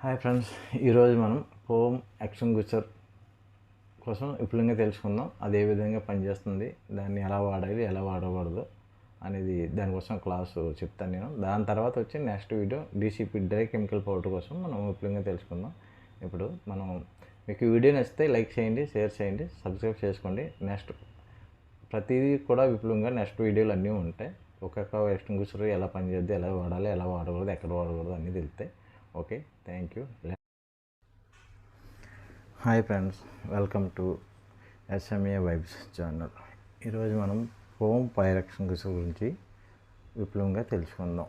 Hi friends ఈరోజు మనం home extinguisher కోసం విపులంగా తెలుసుకుందాం. అది ఏ విధంగా పనిచేస్తుంది దాన్ని ఎలా వాడాలి ఎలా వాడకూడదు అనేది దానికోసం క్లాసు చెప్తాను నేను. దాని తర్వాత వచ్చి next video DCP dry chemical powder కోసం మనం విపులంగా తెలుసుకుందాం. ఇప్పుడు మనం మీకు వీడియో నచ్చితే లైక్ చేయండి షేర్ చేయండి సబ్స్క్రైబ్ చేసుకోండి. నెక్స్ట్ ప్రతిదీ కూడా విపులంగా నెక్స్ట్ వీడియోలు అన్నీ ఉంటాయి. ఒక్కొక్క ఎక్స్టింగ్విషర్ ఎలా పనిచేద్ది ఎలా వాడాలి ఎలా వాడకూడదు ఎక్కడ వాడకూడదు అన్నీ తెలుస్తాయి. Okay thank you. Hi friends welcome to SMA vibes channel. ఈరోజు మనం హోమ్ పైరక్షణ గురించి విప్లవంగా తెలుసుకుందాం.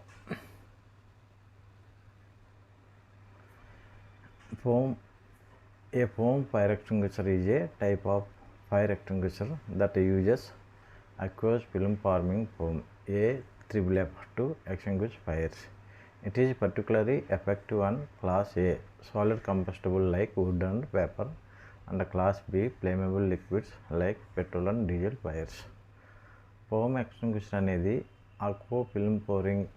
Foam a foam fire extinguisher is a type of fire extinguisher that uses aqueous film forming foam A triple F to extinguish fires it is particularly effective and class A solid combustible like wood and paper and class B flammable liquids like petrol and diesel fires foam extinguisher అనేది aqueous film forming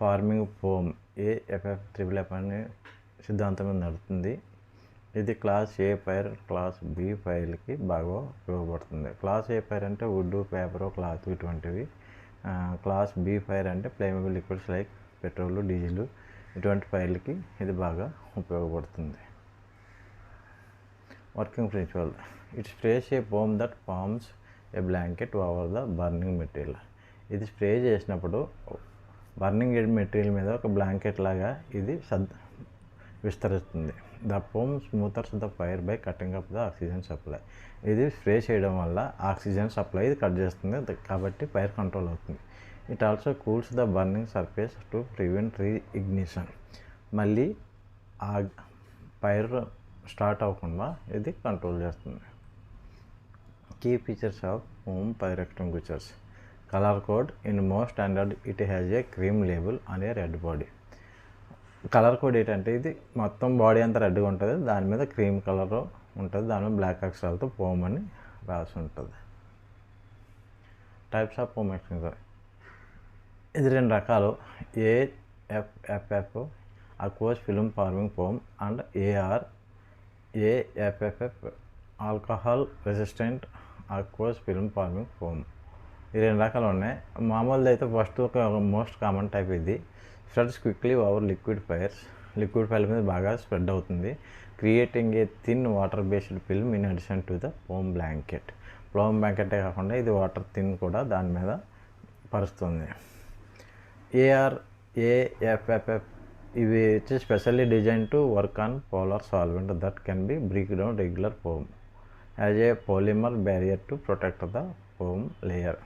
forming foam A F F triple F అనే సిద్ధాంతం మీద నడుతుంది ఇది class A fire class B ఫైర్కి బాగా ఉపయోగపడుతుంది. Class A fire అంటే wood paper cloth ఇటువంటివి. క్లాస్ బి ఫైర్ అంటే flammable liquids like petrol diesel ఇటువంటి ఫైర్లకి ఇది బాగా ఉపయోగపడుతుంది. Working principle it sprays a foam that forms a blanket over the burning material ఇది స్ప్రే చేసినప్పుడు బర్నింగ్ మెటీరియల్ మీద ఒక బ్లాంకెట్ లాగా ఇది సద్ విస్తరిస్తుంది. The foam smothers the fire by cutting up the oxygen supply ఇది స్ప్రే చేయడం వల్ల ఆక్సిజన్ సప్లై ఇది కట్ చేస్తుంది. కాబట్టి ఫైర్ కంట్రోల్ అవుతుంది. It also cools the burning surface to prevent reignition మళ్ళీ ఆ ఫైర్ స్టార్ట్ అవ్వకుండా ఇది కంట్రోల్ చేస్తుంది. Key features of home fire extinguishers colour code in most standard it has a cream label అనే red body. Colour code ఏంటంటే ఇది మొత్తం body అంతా రెడ్గా ఉంటుంది. దాని మీద క్రీమ్ కలర్ ఉంటుంది. దానిలో బ్లాక్ అక్షరాలతో పోమ్ అని రాసి ఉంటుంది. టైప్స్ ఆఫ్ పోమ్ ఎక్స్టింగ్విషర్ ఇది రెండు రకాలు. A F F F aqueous film forming foam and A R A F F F alcohol resistant aqueous film forming foam ఈ రెండు రకాలు ఉన్నాయి. మామూలుది అయితే ఫస్ట్ ఒక మోస్ట్ కామన్ టైప్ ఇది. Spreads quickly over liquid fires liquid fire మీద బాగా స్ప్రెడ్ అవుతుంది. Creating a thin water based film in addition to the foam blanket foam బ్లాంకెటే కాకుండా ఇది వాటర్ థిన్ కూడా దాని మీద పరుస్తుంది. ఏఆర్ ఏఎఫ్ఎఫ్ఎఫ్ ఇవి వచ్చి specially design to work on polar solvent that can be break down regular foam as a polymer barrier to protect the foam layer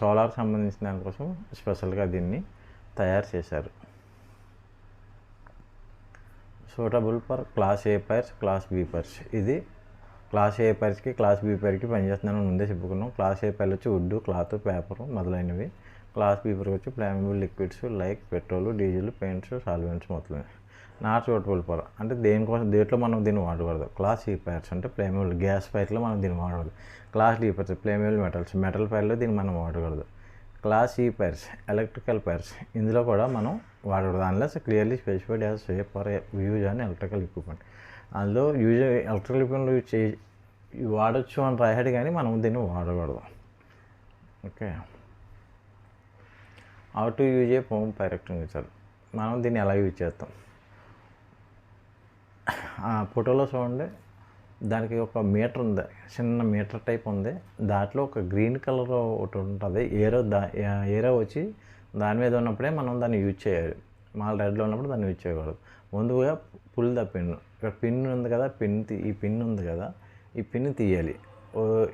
solar సంబంధించిన దానికోసం స్పెషల్గా దీన్ని తయారు చేశారు. Suitable for class A fires class B fires. ఇది class A పైర్స్కి class B పైర్కి పనిచేస్తుందని ముందే చెప్పుకున్నాం. క్లాస్ ఏ పైర్లు వచ్చి వుడ్ క్లాత్ పేపర్ మొదలైనవి. క్లాస్ బి పైర్కి వచ్చి flammable liquids like petrol diesel paints solvents మొదలైనవి. నాట్ సూటబుల్ ఫర్ అంటే దేనికోసం దేంట్లో మనం దీన్ని వాడకూడదు. క్లాస్ ఈ పైర్స్ అంటే ఫ్లేమబుల్ గ్యాస్ పైర్లో మనం దీన్ని వాడకూడదు. Class D fires flammable metals. Metal పైర్లో దీన్ని మనం వాడకూడదు. క్లాస్ ఈ పైర్స్ ఎలక్ట్రికల్ పైర్స్. ఇందులో కూడా మనం వాడకూడదు. దానిలో clearly specified as safe for use అని ఎలక్ట్రికల్ ఎక్విప్మెంట్ అందులో యూజ్ ఎలక్ట్రికల్ ఎక్విప్మెంట్ యూజ్ చే వాడచ్చు అని రాయాడు కానీ మనం దీన్ని వాడకూడదు. Okay? How to use a foam పైరెక్టింగ్ extinguisher మనం దీన్ని ఎలా యూజ్ చేస్తాం? ఆ ఫోటోలో చూడండి. దానికి ఒక మీటర్ ఉంది చిన్న మీటర్ టైప్ ఉంది. దాంట్లో ఒక గ్రీన్ కలర్ ఒకటి ఉంటుంది. ఏరో దా ఏరో వచ్చి దాని మీద ఉన్నప్పుడే మనం దాన్ని యూజ్ చేయాలి. మాల్ రెడ్లో ఉన్నప్పుడు దాన్ని యూజ్ చేయకూడదు. ముందుగా పుల్ ద పిన్. ఇక్కడ పిన్ ఉంది కదా పిన్ తీ- ఈ పిన్ ఉంది కదా ఈ పిన్ తీయాలి.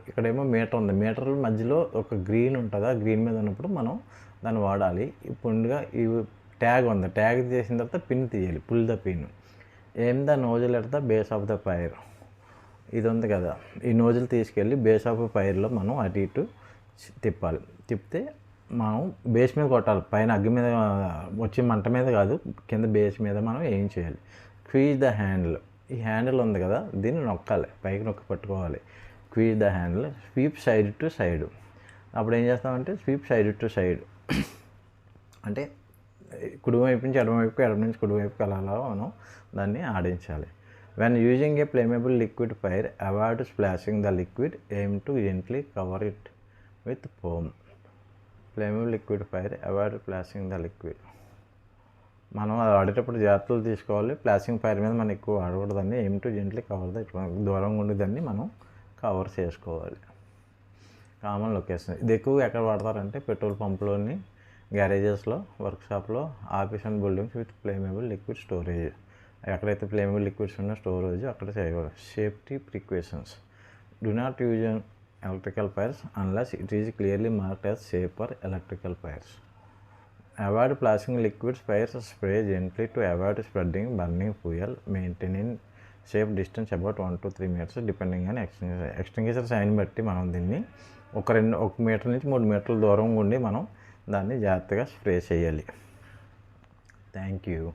ఇక్కడేమో మీటర్ ఉంది. మీటర్ మధ్యలో ఒక గ్రీన్ ఉంటుంది. ఆ గ్రీన్ మీద ఉన్నప్పుడు మనం దాన్ని వాడాలి. ఇప్పుడుగా ఈ ట్యాగ్ ఉంది. ట్యాగ్ చేసిన తర్వాత పిన్ తీయాలి. Pull the pin. Aim the nozzle at the base of the fire? ఇది ఉంది కదా. ఈ నోజులు తీసుకెళ్ళి బేస్ ఆఫ్ ఫైర్లో మనం అటు ఇటు తిప్పాలి. తిప్పితే మనం బేస్ మీద కొట్టాలి. పైన అగ్గి మీద వచ్చి మంట మీద కాదు కింద బేస్ మీద మనం ఏం చేయాలి? క్వీజ్ ద హ్యాండిల్ ఈ హ్యాండిల్ ఉంది కదా దీన్ని నొక్కాలి. పైకి నొక్కి పట్టుకోవాలి. Squeeze the handle sweep side to side అప్పుడు ఏం చేస్తామంటే స్వీప్ సైడ్ టు సైడ్ అంటే కుడివైపు నుంచి ఎడమవైపుకి ఎడమ నుంచి కుడివైపుకి అలా అలా మనం దాన్ని ఆడించాలి. When using a flammable liquid fire avoid splashing the liquid aim to gently cover it with foam flammable liquid fire avoid splashing the liquid మనం అది ఆడేటప్పుడు జాగ్రత్తలు తీసుకోవాలి. ప్లాస్టింగ్ ఫైర్ మీద మనం ఎక్కువ ఆడకూడదండి ఏం టు జెంట్లీ కవర్ ద దూరంగా ఉండేదాన్ని మనం కవర్ చేసుకోవాలి. కామన్ లొకేషన్ ఇది ఎక్కువ ఎక్కడ వాడతారంటే పెట్రోల్ పంప్లోని గ్యారేజెస్లో వర్క్షాప్లో office and buildings with flammable liquid storage ఎక్కడైతే ఫ్లేమబుల్ లిక్విడ్స్ ఉన్న స్టోరేజ్ అక్కడ చేయగలరు. Safety precautions do not use electrical fires unless it is clearly marked as safe for electrical fires avoid splashing liquids fires spray gently to avoid spreading burning fuel maintaining safe distance about one two three metres depending అని ఎక్స్టింగ్ ఎక్స్టింగ్యూషర్ sign బట్టి మనం దీన్ని ఒక రెండు ఒక metre నుంచి మూడు మీటర్ల దూరం ఉండి మనం దాన్ని జాగ్రత్తగా స్ప్రే చేయాలి. Thank you